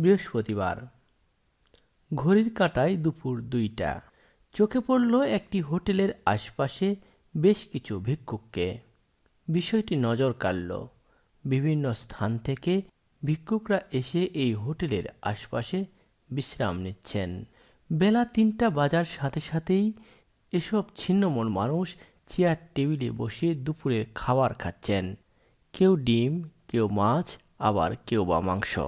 বৃহস্পতিবার। ঘড়ির কাঁটায় দুপুর দুইটা। চোখে পড়ল একটি হোটেলের আশপাশে বেশ কিছু ভিক্ষুককে। বিষয়টি নজর কাড়ল। বিভিন্ন স্থান থেকে ভিক্ষুকরা এসে এই হোটেলের আশপাশে বিশ্রাম নিচ্ছেন। বেলা তিনটা বাজার সাথে সাথেই এসব ছিন্নমন মানুষ চেয়ার টেবিলে বসে দুপুরের খাবার খাচ্ছেন। কেউ ডিম, কেউ মাছ, আবার কেউ বা মাংস।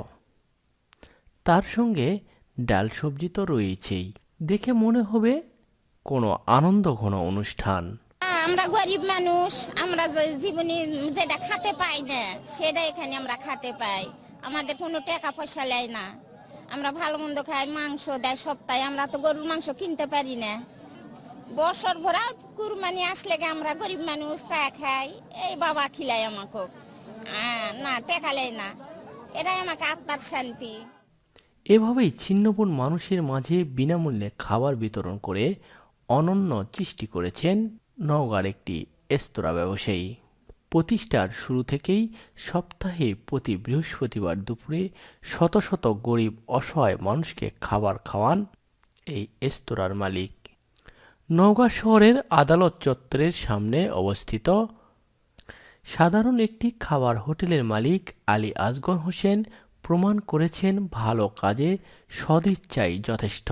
তার সঙ্গে ডাল সবজি তো রয়েছেই। দেখে মনে হবে কোনো আনন্দ ঘন অনুষ্ঠান। আমরা গরিব মানুষ, আমরা জীবনে যেটা খেতে পাই না, সেটা এখানে আমরা খেতে পাই। আমাদের কোনো টাকা পয়সা নেয় না। আমরা ভালো মন্দ খাই, মাংস দেয় সপ্তাহে, আমরা তো গরুর মাংস কিনতে পারি না। বছর ভরা কুরবানি আসলে আমরা গরিব মানুষ, চা খাই, এই বাবা খিলাই আমাকে। না, টাকা নেয় না। এটাই আমাকে আত্মার শান্তি। এভাবেই ছিন্নপন মানুষের মাঝে বিনামূল্যে খাবার বিতরণ করে অনন্য সৃষ্টি করেছেন নওগাঁর একটি রেস্তোরাঁ ব্যবসায়ী। প্রতিষ্ঠার শুরু থেকেই সপ্তাহে প্রতি বৃহস্পতিবার দুপুরে শত শত গরিব অসহায় মানুষকে খাবার খাওয়ান এই রেস্তোরাঁর মালিক। নওগাঁ শহরের আদালত চত্বরের সামনে অবস্থিত সাধারণ একটি খাবার হোটেলের মালিক আলী আজগর হোসেন প্রমাণ করেছেন ভালো কাজে সদিচ্ছাই যথেষ্ট।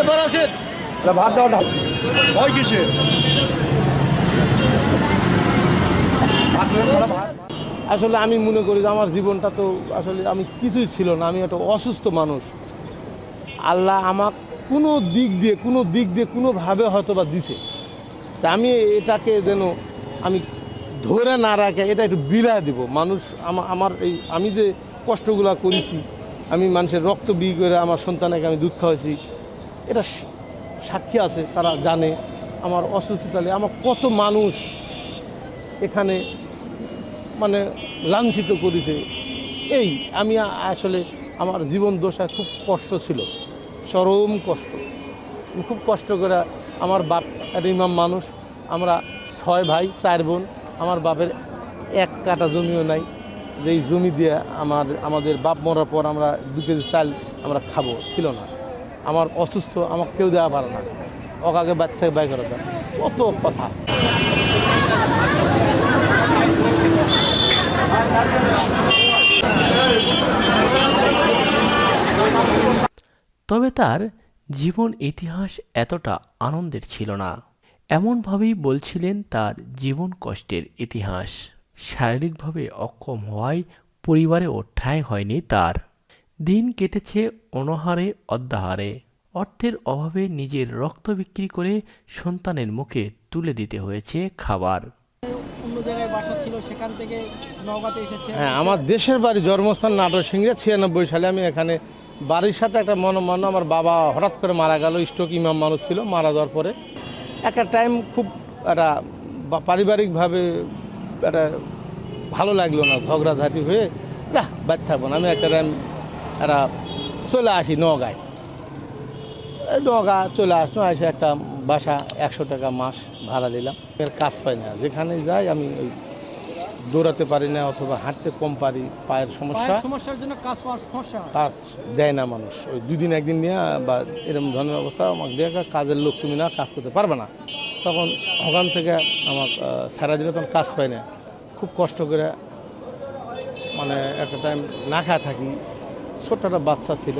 এবার আসেন। ভাত দাও কিসে আসলে আমি মনে করি যে আমার জীবনটা তো আসলে আমি কিছুই ছিল না আমি একটা অসুস্থ মানুষ। আল্লাহ আমার কোনো দিক দিয়ে, কোনো দিক দিয়ে কোনোভাবে হয়তো বা দিছে। তা আমি এটাকে যেন আমি ধরে না রাখে, এটা একটু বিলাই দেব। মানুষ আমা- আমার এই, আমি যে কষ্টগুলা করেছি, আমি মানুষের রক্ত বিয়ে করে আমার সন্তানকে আমি দুধ খাওয়াইছি, এটা সাক্ষী আছে, তারা জানে। আমার অসুস্থতালে আমার কত মানুষ এখানে মানে লাঞ্ছিত করেছে। এই আমি আসলে আমার জীবন দশায় খুব কষ্ট ছিল। চরম কষ্ট। খুব কষ্ট করে আমার বাপ ইমাম মানুষ, আমরা ছয় ভাই, চার বোন, আমার বাপের এক কাটা জমিও নাই। যে জমি দিয়ে আমার, আমাদের বাপ মরার পর আমরা দু কেজি চাল আমরা খাব, ছিল না। আমার অসুস্থ, আমাকে কেউ দেওয়া পারে না। অকাকে বাদ থেকে বাই করা যায়। কত কথা। তবে তার জীবন ইতিহাস এতটা আনন্দের ছিল না। এমনভাবেই বলছিলেন তার জীবন কষ্টের ইতিহাস। শারীরিকভাবে অক্ষম হওয়ায় পরিবারেও ঠাঁই হয়নি তার। দিন কেটেছে অনহারে অদ্যাহারে অর্থের অভাবে নিজের রক্ত বিক্রি করে সন্তানের মুখে তুলে দিতে হয়েছে খাবার। অন্য জায়গায় বাসা ছিল সেখান থেকে নওগাঁতে এসেছে। হ্যাঁ আমার দেশের বাড়ি জন্মস্থান নাটোর সিংড়া ছিয়ানব্বই সালে আমি এখানে বাড়ির সাথে একটা মনোমান্য আমার বাবা হঠাৎ করে মারা গেল স্ট্রোক ইমাম মানুষ ছিল, মারা যাওয়ার পরে। একটা টাইম খুব একটা পারিবারিকভাবে একটা ভালো লাগল না, ঝগড়াঝাটি হয়ে, না বাদ থাকব না, আমি একটা টাইম একটা চলে আসি নগায় নগা চলে আসলো, এসে একটা বাসা একশো টাকা মাস ভাড়া নিলাম। এর কাজ পাই না, যেখানে যাই আমি ওই দৌড়াতে পারি না অথবা হাঁটতে কম পারি পায়ের সমস্যা। সমস্যার জন্য কাজ সমস্যা। কাজ দেয় না মানুষ। ওই দুই দিন একদিন নিয়ে বা এরকম ধরনের অবস্থা আমাকে দেখা কাজের লোক তুমি না কাজ করতে পারবে না। তখন ওখান থেকে আমার সারা দিনে তখন কাজ পাই না। খুব কষ্ট করে মানে একটা টাইম না খায় থাকি। ছোট্ট একটা বাচ্চা ছিল।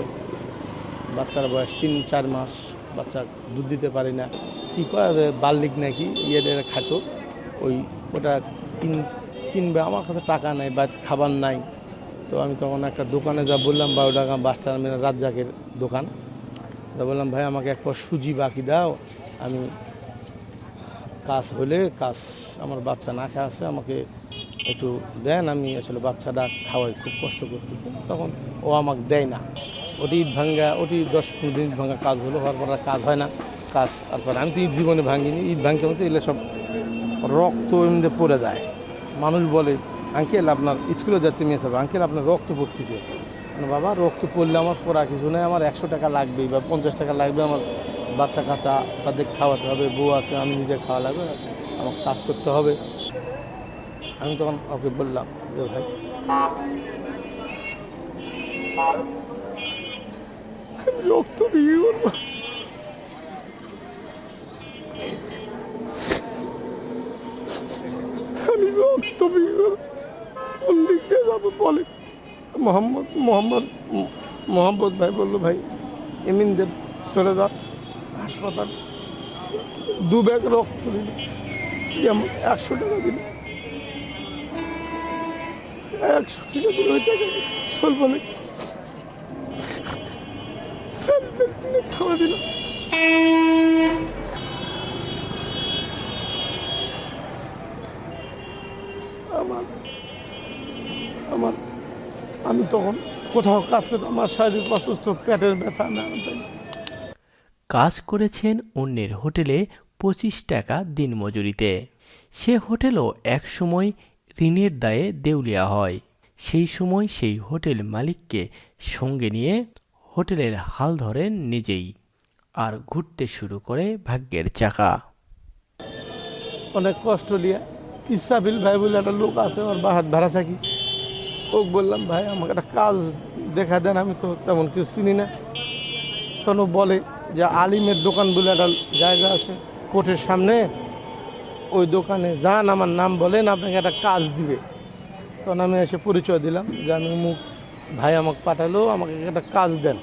বাচ্চার বয়স তিন চার মাস। বাচ্চা দুধ দিতে পারি না। কী করে বাল্লিক নাকি ইয়ে খাতো ওই ওটা কিন কিনবে, আমার কাছে টাকা নাই বা খাবার নাই। তো আমি তখন একটা দোকানে যা বললাম বারো টাকা বাস টার্মিনাল রাজ্জাকের দোকান। তা বললাম, ভাই, আমাকে এক সুজি বাকি দাও। আমি কাজ হলে কাজ আমার বাচ্চা না খাওয়া আছে, আমাকে একটু দেন। আমি আসলে বাচ্চাটা খাওয়াই, খুব কষ্ট করতেছি। তখন ও আমাকে দেয় না। ওটি ইট ভাঙ্গা, ওটি দশ পনেরো দিন ভাঙ্গা কাজ হলো, হওয়ার পর কাজ হয় না। কাজ, তারপর আমি তো ইট জীবনে ভাঙিনি ইট ভাঙতে ভাঙতে এগুলো সব রক্ত এমনি পড়ে যায়। মানুষ বলে, আঙ্কেল, আপনার স্কুলে যাচ্ছে মেয়ে সব আঙ্কেল, আপনার রক্ত পড়তেছে। না বাবা, রক্ত পড়লে আমার পড়া কিছু নেই আমার একশো টাকা লাগবেই বা পঞ্চাশ টাকা লাগবে আমার বাচ্চা কাচ্চা, তাদের খাওয়াতে হবে, বউ আছে, আমি নিজে খাওয়া লাগবে আমার কাজ করতে হবে। আমি তখন ওকে বললাম যে, ভাই রক্ত বিক্রি মোহাম্মদ মোহাম্মদ মোহাম্মদ ভাই বলল ভাই, এমিন দেব চলে যা হাসপাতাল, দু ব্যাগ রক্ত দিল। একশো টাকা দিল। একশো টাকা দিল, ওই টাকা চলবো না খাওয়া দিল। তখন কোথাও কাজ করতাম আমার শারীরিক অসুস্থ পেটের ব্যথা না কাজ করেছেন অন্যের হোটেলে পঁচিশ টাকা দিনমজুরিতে সে হোটেলও একসময় ঋণের দায়ে দেউলিয়া হয়। সেই সময় সেই হোটেল মালিককে সঙ্গে নিয়ে হোটেলের হাল ধরেন নিজেই। আর ঘুরতে শুরু করে ভাগ্যের চাকা। অনেক কষ্ট নিয়ে ইসাবিল ভাই বলে একটা লোক আছে আমার বাহাত ভাড়া থাকি। ওকে বললাম, ভাই, আমাকে একটা কাজ দেখা দেন, আমি তো তেমন কিছু চিনি না। তখন বলে যে, আলিমের দোকান বলে একটা জায়গা আছে কোর্টের সামনে। ওই দোকানে যান, আমার নাম বলেন, আপনাকে একটা কাজ দিবে। তখন আমি এসে পরিচয় দিলাম যে, আমি মুখ, ভাই আমাকে পাঠালো, আমাকে একটা কাজ দেন।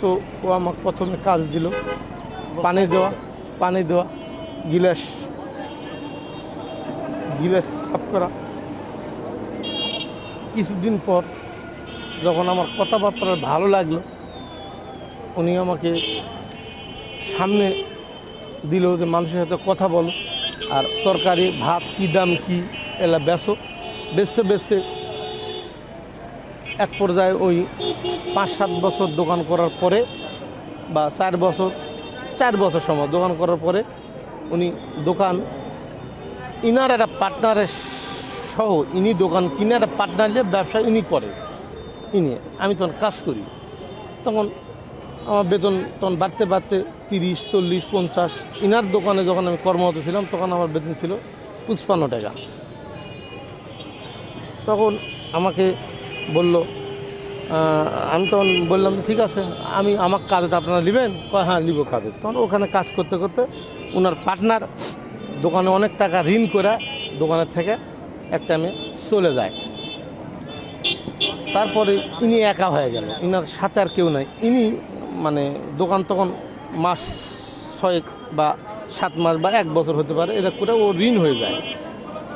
তো ও আমাকে প্রথমে কাজ দিল, পানি দেওয়া পানি দেওয়া, গিলাস গিলাস সাফ করা। কিছুদিন পর যখন আমার কথাবার্তা ভালো লাগল, উনি আমাকে সামনে দিল যে মানুষের সাথে কথা বলো, আর তরকারি, ভাত কী দাম কী, এলা বেসো বেচতে বেচতে এক পর্যায়ে ওই পাঁচ সাত বছর দোকান করার পরে বা চার বছর চার বছর সময় দোকান করার পরে উনি দোকান, ইনার একটা পার্টনারের সহ ইনি দোকান কিনে একটা পার্টনার নিয়ে ব্যবসা ইনি করে। ইনি, আমি তখন কাজ করি। তখন আমার বেতন তখন বাড়তে বাড়তে তিরিশ, চল্লিশ, পঞ্চাশ, ইনার দোকানে যখন আমি কর্মরত ছিলাম তখন আমার বেতন ছিল পঁচপান্ন টাকা। তখন আমাকে বলল আমি তখন বললাম, ঠিক আছে, আমি আমার কাজে আপনারা নেবেন? হ্যাঁ নিব কাজে। তখন ওখানে কাজ করতে করতে ওনার পার্টনার দোকানে অনেক টাকা ঋণ করে দোকানের থেকে একটা আমি চলে যায়। তারপরে ইনি একা হয়ে গেল। ইনার সাথে আর কেউ নাই। ইনি মানে দোকান তখন মাস ছয়েক বা সাত মাস বা এক বছর হতে পারে, এটা করে ও ঋণ হয়ে যায়।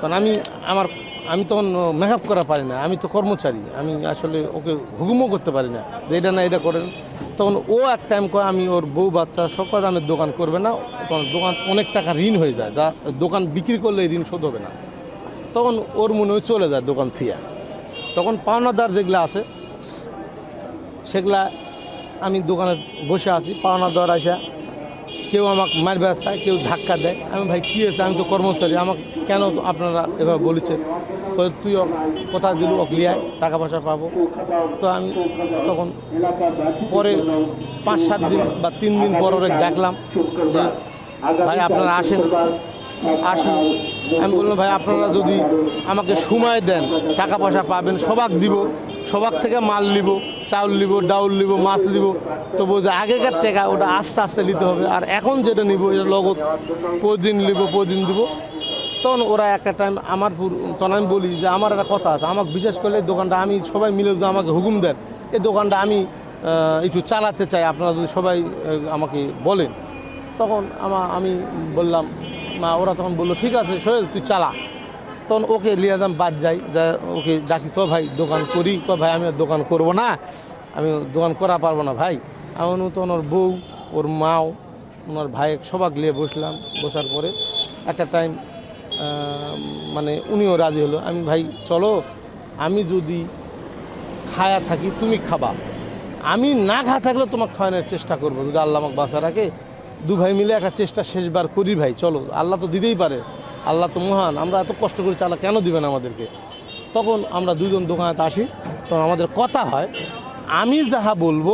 কারণ আমি, আমার, আমি তখন মেকআপ করা পারি না। আমি তো কর্মচারী। আমি আসলে ওকে হুকুমও করতে পারি না যে এটা না এটা করেন। তখন ও এক টাইম করে আমি ওর বউ, বাচ্চা সকল দামের দোকান করবে না। তখন দোকান অনেক টাকা ঋণ হয়ে যায়। দোকান বিক্রি করলে ঋণ শোধ হবে না। তখন ওর মনে হয় চলে যায় দোকান থিয়া। তখন পাওনাদার যেগুলো আছে, সেগুলা আমি দোকানে বসে আছি, পাওনাদার আসা, কেউ আমাকে মারবে চায় কেউ ধাক্কা দেয়। আমি ভাই, কী হয়েছে? আমি তো কর্মচারী, আমাকে কেন আপনারা এভাবে বলেছে তুই কথা দিলু, ওক লিয়ায় টাকা পয়সা পাবো। তো আমি তখন পরে পাঁচ সাত দিন বা তিন দিন পর দেখলাম যে, ভাই, আপনারা আসেন। আসুন। আমি বললাম, ভাই, আপনারা যদি আমাকে সময় দেন, টাকা পয়সা পাবেন, সবাক দিব, সবাক থেকে মাল নিব, চাউল নিব, ডাউল নিব, মাছ নিব, তবু যে আগেকার টাকা ওটা আস্তে আস্তে নিতে হবে। আর এখন যেটা নিব, এটা লগত প্রতিদিন নিব, প্রতিদিন দিব। তখন ওরা একটা টাইম আমার তখন আমি বলি যে, আমার একটা কথা আছে, আমাকে বিশেষ করলে এই দোকানটা আমি সবাই মিলে যদি আমাকে হুকুম দেন, এই দোকানটা আমি একটু চালাতে চাই, আপনারা যদি সবাই আমাকে বলেন। তখন আমা, আমি বললাম মা, ওরা তখন বলল, ঠিক আছে সোহেল তুই চালা। তখন ওকে লিয়ে দাম বাদ যাই, যা, ওকে ডাকি তো ভাই, দোকান করি। তো ভাই আমি দোকান করব না আমি দোকান করা পারব না ভাই। আমি তখন ওর বউ, ওর মাও, ওনার ভাই সবাক নিয়ে বসলাম। বসার পরে একটা টাইম মানে উনিও রাজি হলো। আমি, ভাই, চলো, আমি যদি খায়া থাকি, তুমি খাবা। আমি না খা থাকলে তোমাকে খাওয়ানোর চেষ্টা করব। যদি আল্লাহ আমাকে বাঁচা রাখে দু ভাই মিলে একটা চেষ্টা শেষবার করি ভাই, চলো। আল্লাহ তো দিতেই পারে। আল্লাহ তো মহান। আমরা এত কষ্ট করে চালা কেন দিবেন আমাদেরকে? তখন আমরা দুজন দোকানে আসি, তখন আমাদের কথা হয়, আমি যাহা বলব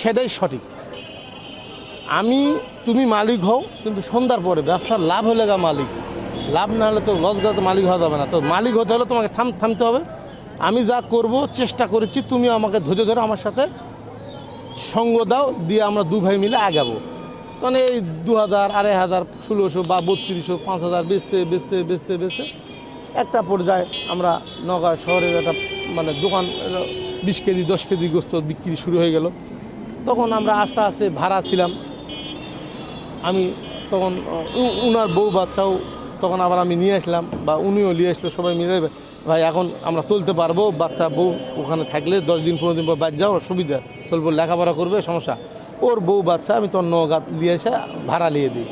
সেটাই সঠিক। আমি, তুমি মালিক হও, কিন্তু সন্ধ্যার পরে ব্যবসার লাভ হলে গা মালিক। লাভ না হলে তো লসগাতে মালিক হওয়া যাবে না। তো মালিক হতে হলে তোমাকে থাম, থামতে হবে। আমি যা করব, চেষ্টা করেছি তুমি আমাকে ধৈর্য ধরে আমার সাথে সঙ্গ দাও, দিয়ে আমরা দু ভাই মিলে আগাবো। তখন এই দু হাজার আড়াই হাজার, ষোলোশো বা বত্রিশশো পাঁচ হাজার বেচতে বেচতে বেচতে বেচতে একটা পর্যায়ে আমরা নগা শহরের একটা মানে দোকান, বিশ কেজি, দশ কেজি গোস্ত বিক্রি শুরু হয়ে গেল। তখন আমরা আস্তে আস্তে ভাড়া ছিলাম। আমি তখন উনার বউ বাচ্চাও তখন আবার আমি নিয়ে আসলাম বা উনিও নিয়ে আসলো, সবাই মিলে ভাই এখন আমরা চলতে পারব, বাচ্চা বউ ওখানে থাকলে দশ দিন, পনেরো দিন পর বাদ যাও অসুবিধা চলবো, লেখাপড়া করবে, সমস্যা। ওর বউ বাচ্চা আমি তখন নগাঁ দিয়ে এসে ভাড়া নিয়ে দিই।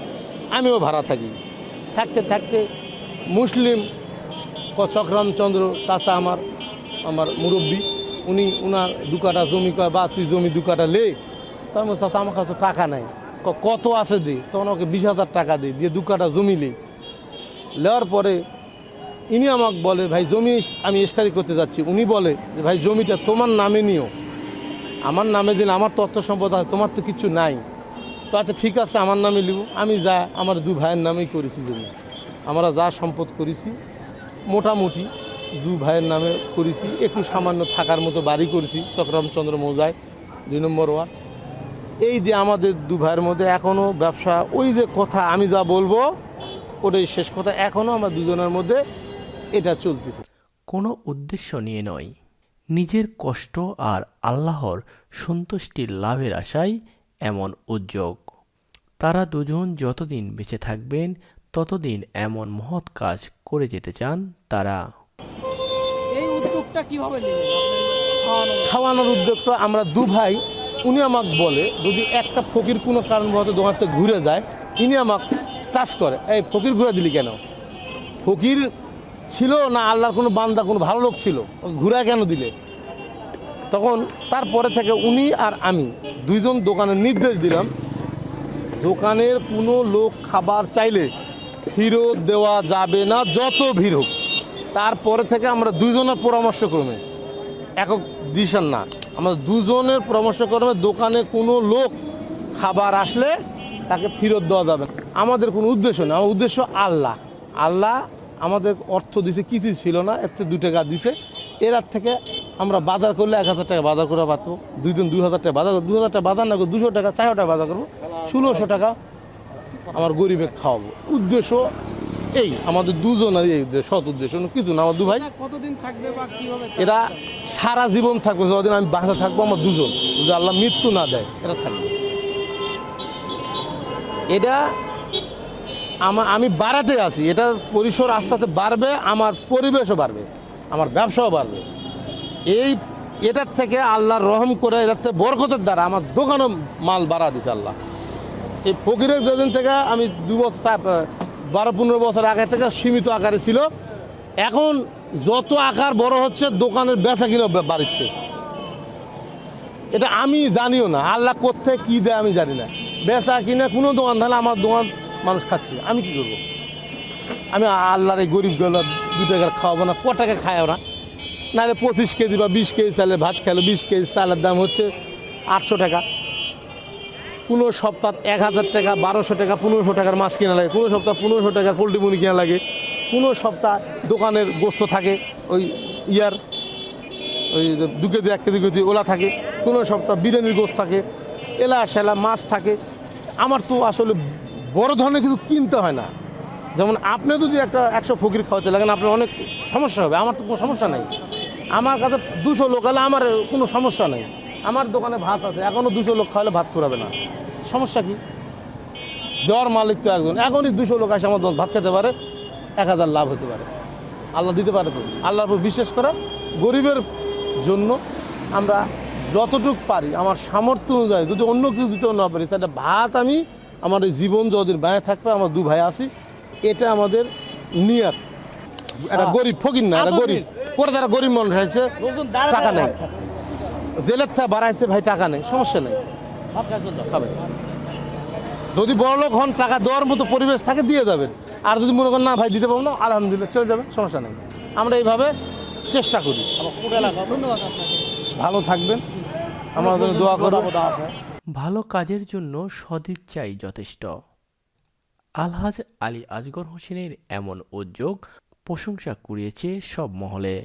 আমিও ভাড়া থাকি। থাকতে থাকতে মুসলিম ক- চক্রামচন্দ্র চাচা আমার আমার মুরব্বী উনি উনার দু কাটা জমি কয় বা তুই জমি দু কাটা লে। তো আমি বলছি, চাচা আমার কাছে টাকা নাই। কত আছে দে? তখন ওকে বিশ হাজার টাকা দিই দিয়ে দু কাটা জমি লে। নেওয়ার পরে ইনি আমাকে বলে ভাই জমি আমি স্টাডি করতে যাচ্ছি। উনি বলে যে ভাই জমিটা তোমার নামে নিও। আমার নামে দিন আমার তথ্য সম্পদ আছে, তোমার তো কিছু নাই। তো আচ্ছা ঠিক আছে, আমার নামে লিব। আমি যা, আমার দু ভাইয়ের নামেই করেছি জমি। আমরা যা সম্পদ করেছি, মোটামুটি দু ভাইয়ের নামে করেছি। একটু সামান্য থাকার মতো বাড়ি করেছি চক্রমচন্দ্র মৌজায় দুই নম্বর ওয়ার্ড। এই যে আমাদের দু ভাইয়ের মধ্যে এখনও ব্যবসা, ওই যে কথা আমি যা বলব, ওটাই শেষ কথা। এখনও আমার দুজনের মধ্যে এটা চলতেছে। কোনো উদ্দেশ্য নিয়ে নয়। নিজের কষ্ট আর আল্লাহর সন্তুষ্টির লাভের আশায় এমন উদ্যোগ। তারা দুজন যতদিন বেঁচে থাকবেন ততদিন এমন মহৎ কাজ করে যেতে চান তারা। এই উদ্যোগটা কীভাবে নিলেন? আপনার খাওয়ানো খাওয়ানোর উদ্যোগটা আমরা দু ভাই উনি আমাকে বলে যদি একটা ফকির কোনো কারণবশত দোকান ঘুরে যায় ইনি আমাকে চাষ করে এই ফকির ঘুরে দিলি কেন? ফকির ছিল না আল্লাহর কোনো বান্দা, কোনো ভালো লোক ছিল? ঘুরে কেন দিলে? তখন তারপরে থেকে উনি আর আমি দুইজন দোকানের নির্দেশ দিলাম। দোকানের কোনো লোক খাবার চাইলে ফেরত দেওয়া যাবে না, যত ভিড় হোক। তারপরে থেকে আমরা দুইজনের পরামর্শ ক্রমে একক দিশান না, আমরা দুজনের পরামর্শ করবে দোকানে কোনো লোক খাবার আসলে তাকে ফেরত দেওয়া যাবে আমাদের কোনো উদ্দেশ্য নেই আমার উদ্দেশ্য আল্লাহ। আল্লাহ আমাদের অর্থ দিছে কিছু ছিল না এর থেকে দু টাকা দিছে। এর আর থেকে আমরা বাজার করলে এক হাজার টাকা বাজার করে দুই দিন দুই হাজার টাকা বাজার দু হাজার টাকা বাজার না করব দুশো টাকা চারশো টাকা বাজার করব ষোলোশো টাকা আমার গরিবে খাওয়াবো। উদ্দেশ্য এই আমাদের দুজনের এই উদ্দেশ্য সৎ উদ্দেশ্য কিছু না আমার দু ভাই। কতদিন থাকবে বা কীভাবে এরা সারা জীবন থাকবে যতদিন আমি বাঁচা থাকব আমার দুজন। যদি আল্লাহ মৃত্যু না দেয় এরা থাকবে। এটা আমি বাড়াতে আছি। এটার পরিসর আস্তে আস্তে বাড়বে, আমার পরিবেশও বাড়বে, আমার ব্যবসাও বাড়বে। এই, এটার থেকে আল্লাহর রহম করে এটার থেকে বরকতের দ্বারা আমার দোকানও মাল বাড়া দিছে আল্লাহ। এই ফকিরের যেদিন থেকে আমি দু বছর বারো, পনেরো বছর আগে থেকে সীমিত আকারে ছিল, এখন যত আকার বড় হচ্ছে, দোকানের বেচা কিনা বা- বাড়ছে এটা আমি জানিও না, আল্লাহ করতে কি দেয় আমি জানি না। বেচা কিনা কোনো দোকান তাহলে আমার দোকান মানুষ খাচ্ছে। আমি কি করব? আমি আল্লাহর এই গরিব গেল দু টাকার খাওয়াবো না ক টাকা খায় ওরা? নাহলে পঁচিশ কেজি বা বিশ কেজি চালের ভাত খেলো, বিশ কেজি চালের দাম হচ্ছে আটশো টাকা। কোনো সপ্তাহ এক হাজার টাকা, বারোশো টাকা, পনেরোশো টাকার মাছ কেনা লাগে কোনো সপ্তাহ পনেরোশো টাকার পোলট্রি মুনি কেনা লাগে। কোনো সপ্তাহ দোকানের গোস্ত থাকে, ওই ইয়ার, ওই দু কেজি, এক কেজি কেজি ওলা থাকে। কোনো সপ্তাহ বিরিয়ানির গোস্ত থাকে এলা সেলা মাছ থাকে। আমার তো আসলে বড় ধরনের কিছু কিনতে হয় না। যেমন আপনি যদি একটা একশো ফকির খাওয়াতে লাগেন, আপনার অনেক সমস্যা হবে। আমার তো কোনো সমস্যা নেই। আমার কাছে দুশো লোক হলে আমার কোনো সমস্যা নেই। আমার দোকানে ভাত আছে। এখনও দুশো লোক খাওয়ালে ভাত ফুরাবে না। সমস্যা কি? দেওয়ার মালিক তো একজন। এখনই দুশো লোক আসে আমার ভাত খেতে পারে। এক হাজার লাভ হতে পারে। আল্লাহ দিতে পারে তো। আল্লাহর উপর বিশ্বাস করা গরিবের জন্য আমরা যতটুকু পারি, আমার সামর্থ্য অনুযায়ী, যদি অন্য কিছু দিতেও না পারি তাহলে ভাত আমি আমার এই জীবন যতদিন বাইরে থাকবে আমার দু ভাই আছি এটা আমাদের নিয়াত। একটা গরিব ফকির না একটা গরিব। পরে তারা গরিব মানুষ হয়েছে টাকা নেই। জেলের থেকে বাড়াইছে ভাই টাকা নেই সমস্যা নেই। খাবে। যদি বড় লোক হন টাকা দেওয়ার মতো পরিবেশ থাকে দিয়ে যাবেন। আর যদি মনে করেন না ভাই দিতে পারব না আলহামদুলিল্লাহ চলে যাবে সমস্যা নেই। আমরা এইভাবে চেষ্টা করি। ভালো থাকবেন। আমাদের দোয়া করো ভালো কাজের জন্য সদিচ্ছাই যথেষ্ট। আলহাজ আলী আজগর হোসেনের এমন উদ্যোগ প্রশংসা কুড়িয়েছে সব মহলে।